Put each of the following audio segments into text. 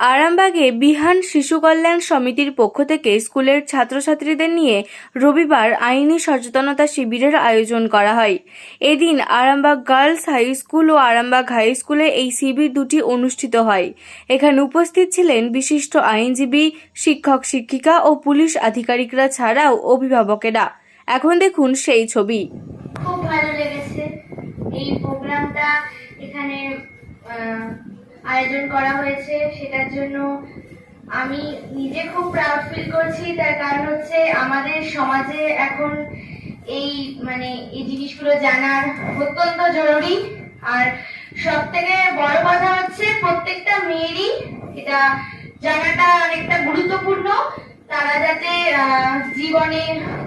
আরামবাগে বিহান শিশু কল্যাণ সমিতির পক্ষ থেকে স্কুলের ছাত্রছাত্রীদের নিয়ে রবিবার আইনি সচেতনতা শিবিরের আয়োজন করা হয়। এদিন আরামবাগ গার্লস হাই স্কুল ও আরামবাগ হাই স্কুলে এই শিবির দুটি অনুষ্ঠিত হয়। এখানে উপস্থিত ছিলেন বিশিষ্ট আইনজীবী, শিক্ষক শিক্ষিকা ও পুলিশ আধিকারিকরা ছাড়াও অভিভাবকেরা। এখন দেখুন সেই ছবি। খুব ভালো লেগেছে। এই প্রোগ্রামটা এখানে আয়োজন করা হয়েছে, সেটার জন্য আমি নিজে খুব প্রাউড ফিল করছি। তার কারণ হচ্ছে আমাদের সমাজে এখন এই মানে এই জিনিসগুলো জানার অত্যন্ত জরুরি। আর সব থেকে বড় কথা হচ্ছে প্রত্যেকটা মেয়েরই এটা জানাটা অনেকটা গুরুত্বপূর্ণ। তারা যাতে জীবনে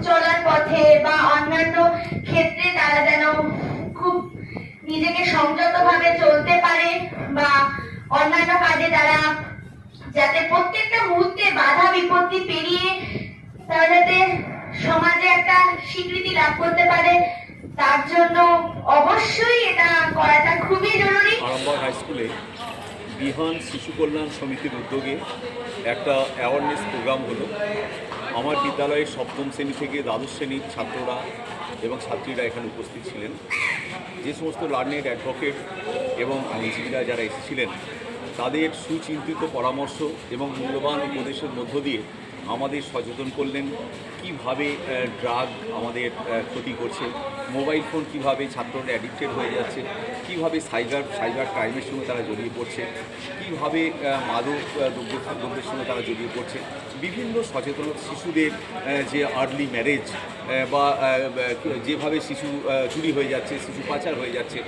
চলার পথে বা অন্যান্য ক্ষেত্রে তারা যেন খুব নিজেকে সংযত ভাবে চলতে পারে বা অন্যান্য কাজে তারা যাতে প্রত্যেকটা মুহূর্তে বাধা বিপত্তি পেরিয়ে তারা যাতে সমাজে একটা স্বীকৃতি লাভ করতে পারে, তার জন্য অবশ্যই এটা করাটা খুবই জরুরি। হাই স্কুলে বিহান শিশু কল্যাণ সমিতির উদ্যোগে একটা অ্যাওয়ারনেস প্রোগ্রাম হলো। আমার বিদ্যালয়ের সপ্তম শ্রেণি থেকে দ্বাদশ শ্রেণির ছাত্ররা এবং ছাত্রীরা এখানে উপস্থিত ছিলেন। যে সমস্ত লার্নেড অ্যাডভোকেট এবং আইনজীবীরা যারা এসেছিলেন, তাদের সুচিন্তিত পরামর্শ এবং মূল্যবান উপদেশের মধ্য দিয়ে আমাদের সচেতন করলেন, কীভাবে ড্রাগ আমাদের ক্ষতি করছে। মোবাইল ফোন কীভাবে ছাত্ররা অ্যাডিক্টেড হয়ে যাচ্ছে, কীভাবে সাইবার সাইবার ক্রাইমের সঙ্গে তারা জড়িয়ে পড়ছে, কীভাবে মাদক দ্রব্য, দ্রব্যের সঙ্গে তারা জড়িয়ে পড়ছে, বিভিন্ন সচেতন শিশুদের যে আর্লি ম্যারেজ বা যেভাবে শিশু চুরি হয়ে যাচ্ছে, শিশু পাচার হয়ে যাচ্ছে,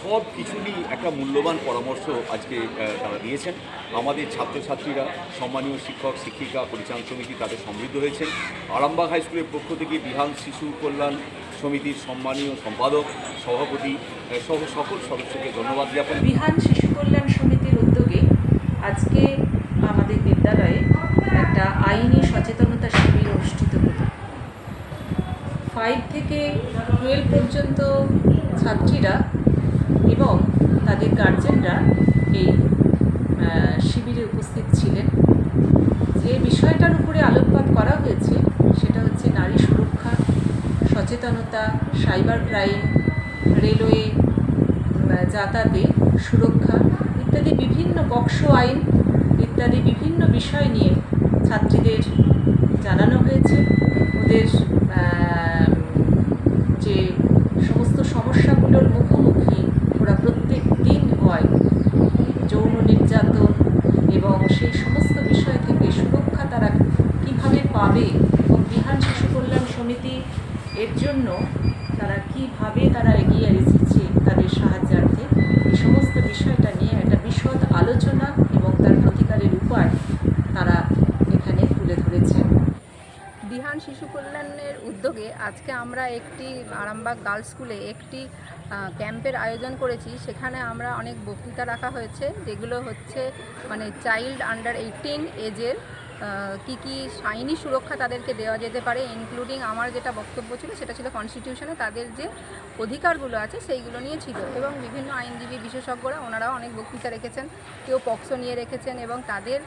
সব কিছুরই একটা মূল্যবান পরামর্শ আজকে তারা দিয়েছেন। আমাদের ছাত্রছাত্রীরা, সম্মানীয় শিক্ষক, শিক্ষিকা, পরিচালন সমিতি তাদের সমৃদ্ধ হয়েছেন। আরামবাগ হাই স্কুলের পক্ষ থেকে বিহান শিশু কল্যাণ সমিতির সম্মানীয় সম্পাদক, সভাপতি সহ সকল সদস্যকে ধন্যবাদ জ্ঞাপন বিহান শিশু কল্যাণ সমিতির উদ্যোগে আজকে আমাদের বিদ্যালয়ে একটা আইনি সচেতনতা শিবির অনুষ্ঠিত হলো। ফাইভ থেকে টুয়েলভ পর্যন্ত ছাত্রীরা এবং তাদের গার্জেনরা এই আহ, শিবিরে উপস্থিত ছিলেন যে বিষয়টার উপরে আলোকপাত করা হয়েছে সেটা হচ্ছে নারী সুরক্ষা সচেতনতা, সাইবার ক্রাইম, রেলওয়ে যাতায়াতে সুরক্ষা ইত্যাদি বিভিন্ন বক্স আইন ইত্যাদি বিভিন্ন বিষয় নিয়ে ছাত্রীদের জানানো হয়েছে। ওদের যে সমস্ত সমস্যাগুলোর মুখোমুখি ওরা প্রত্যেক দিন হয়। যৌন নির্যাতন এবং সেই সমস্ত বিষয় থেকে সুরক্ষা তারা কীভাবে পাবে এবং বিহান শিশু কল্যাণ সমিতি এর জন্য তারা কীভাবে তারা এগিয়ে এসেছে তাদের সাহায্যার্থে, এই সমস্ত বিষয়টা নিয়ে একটা বিশদ আলোচনা এবং তার প্রতিকারের উপায় তারা এখানে তুলে ধরেছেন বিহান শিশু কল্যাণের উদ্যোগে আজকে আমরা একটি আরামবাগ গার্লস স্কুলে একটি ক্যাম্পের আয়োজন করেছি। সেখানে আমরা অনেক বক্তৃতা রাখা হয়েছে। যেগুলো হচ্ছে মানে চাইল্ড আন্ডার এইটিন এজের কি কি আইনি সুরক্ষা তাদেরকে দেওয়া যেতে পারে ইনক্লুডিং আমার যেটা বক্তব্য ছিল, সেটা ছিল কনস্টিটিউশনে তাদের যে অধিকারগুলো আছে, সেইগুলো নিয়ে ছিল। এবং বিভিন্ন আইনজীবী বিশেষজ্ঞরা, ওনারাও অনেক বক্তৃতা রেখেছেন, কেউ পক্সো নিয়ে রেখেছেন, এবং তাদের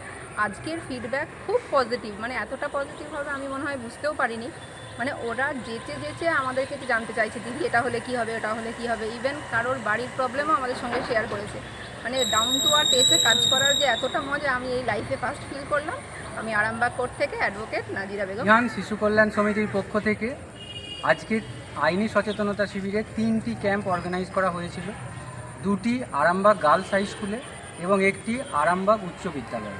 আজকের ফিডব্যাক খুব পজিটিভ মানে এতটা পজিটিভ হবে আমি মনে হয় বুঝতেও পারিনি। মানে ওরা যেচে যেচে আমাদেরকে জানতে চাইছে, দিদি, এটা হলে কি হবে, ওটা হলে কি হবে? ইভেন কারোর বাড়ির প্রবলেমও আমাদের সঙ্গে শেয়ার করেছে। মানে ডাউন টু আর্থ এসে কাজ করার যে এতটা মজা আমি এই লাইফে ফার্স্ট ফিল করলাম। আমি আরামবাগ কোর্ট থেকে অ্যাডভোকেট নাজিরা বেগম। ইয়ান শিশু কল্যাণ সমিতির পক্ষ থেকে আজকে আইনি সচেতনতা শিবিরে তিনটি ক্যাম্প অর্গানাইজ করা হয়েছিল। দুটি আরামবাগ গার্লস হাই স্কুলে এবং একটি আরামবাগ উচ্চ বিদ্যালয়ে।